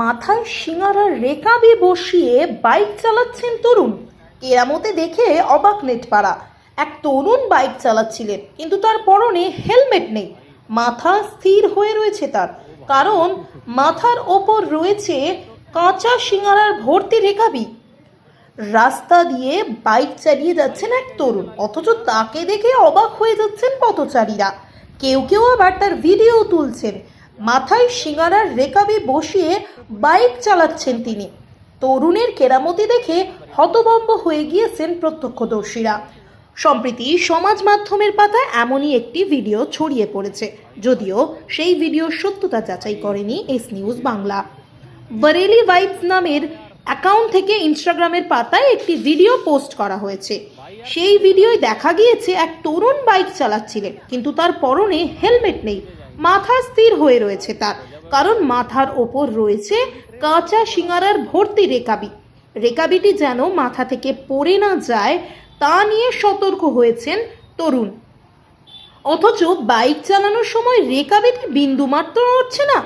মাথায় সিঙারার রেকাবি বসিয়ে বাইক চালাচ্ছেন তরুণ। কেরামতে দেখে অবাক নেটপাড়া। এক তরুণ বাইক চালাচ্ছিলেন, কিন্তু তার পরনে হেলমেট নেই। মাথা স্থির হয়ে রয়েছে তার। কারণ মাথার ওপর রয়েছে কাঁচা সিঙারার ভর্তি রেকাবি। রাস্তা দিয়ে বাইক চালিয়ে যাচ্ছেন এক তরুণ, অথচ তাকে দেখে অবাক হয়ে যাচ্ছেন পথচারীরা। কেউ কেউ আবার তার ভিডিও তুলছেন। মাথায় সিঙ্গারার রেকাবি বসিয়ে বাইক চালাচ্ছেন তিনি। তরুণের কেরামতি দেখে হতভম্ব হয়ে গিয়েছেন প্রত্যক্ষদর্শীরা। সম্প্রতি সমাজ মাধ্যমের পাতায় এমনই একটি ভিডিও ছড়িয়ে পড়েছে। যদিও সেই ভিডিওর সত্যতা যাচাই করেনি S news Bangla. Bareilly vibes নামের অ্যাকাউন্ট থেকে ইনস্টাগ্রামের পাতায় একটি ভিডিও পোস্ট করা হয়েছে। সেই ভিডিওয় দেখা গিয়েছে এক তরুণ বাইক চালাচ্ছিলেন, কিন্তু তার পরনে হেলমেট নেই। মাথা স্থির হয়ে রয়েছে তার। কারণ মাথার ওপর রয়েছে কাঁচা সিঙ্গারার ভর্তি রেকাবি। রেকাবিটি যেন মাথা থেকে পড়ে না যায়, তা নিয়ে সতর্ক হয়েছেন তরুণ। অথচ বাইক চালানোর সময় রেকাবিটি বিন্দুমাত্র নড়ছে না।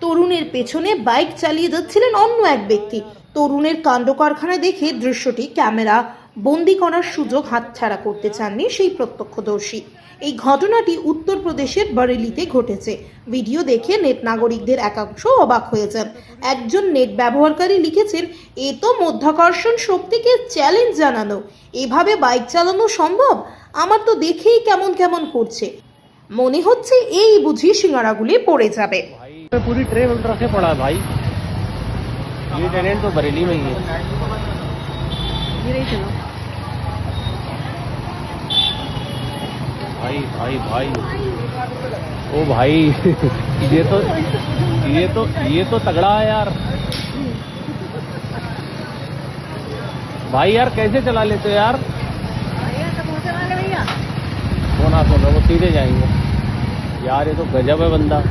তরুণের পেছনে বাইক চালিয়ে যাচ্ছিলেন অন্য এক ব্যক্তি। তরুণের কাণ্ড কারখানা দেখে দৃশ্যটি ক্যামেরা বন্দি করার সুযোগ হাতছাড়া করতে চাননি সেই প্রত্যক্ষদর্শী এই ঘটনাটি উত্তরপ্রদেশের বরেলিতে ঘটেছে ভিডিও দেখে নেট নাগরিকদের একাংশ অবাক হয়েছেন একজন নেট ব্যবহারকারী লিখেছেন এ তো মধ্যাকর্ষণ শক্তিকে চ্যালেঞ্জ জানানো এভাবে বাইক চালানো সম্ভব আমার তো দেখেই কেমন কেমন করছে মনে হচ্ছে এই বুঝি সিঙ্গারাগুলি পড়ে যাবে पे पूरी ट्रे उल्टा से पड़ा है भाई ये टेनेंट तो बरेली में ही है भाई भाई भाई। ओ भाई, ये तो ये तो ये तो तगड़ा है यार। भाई यार, कैसे चला लेते हो यार? वो ना सुनो, वो सीधे जाएँगे। यार, ये तो गजब है बंदा।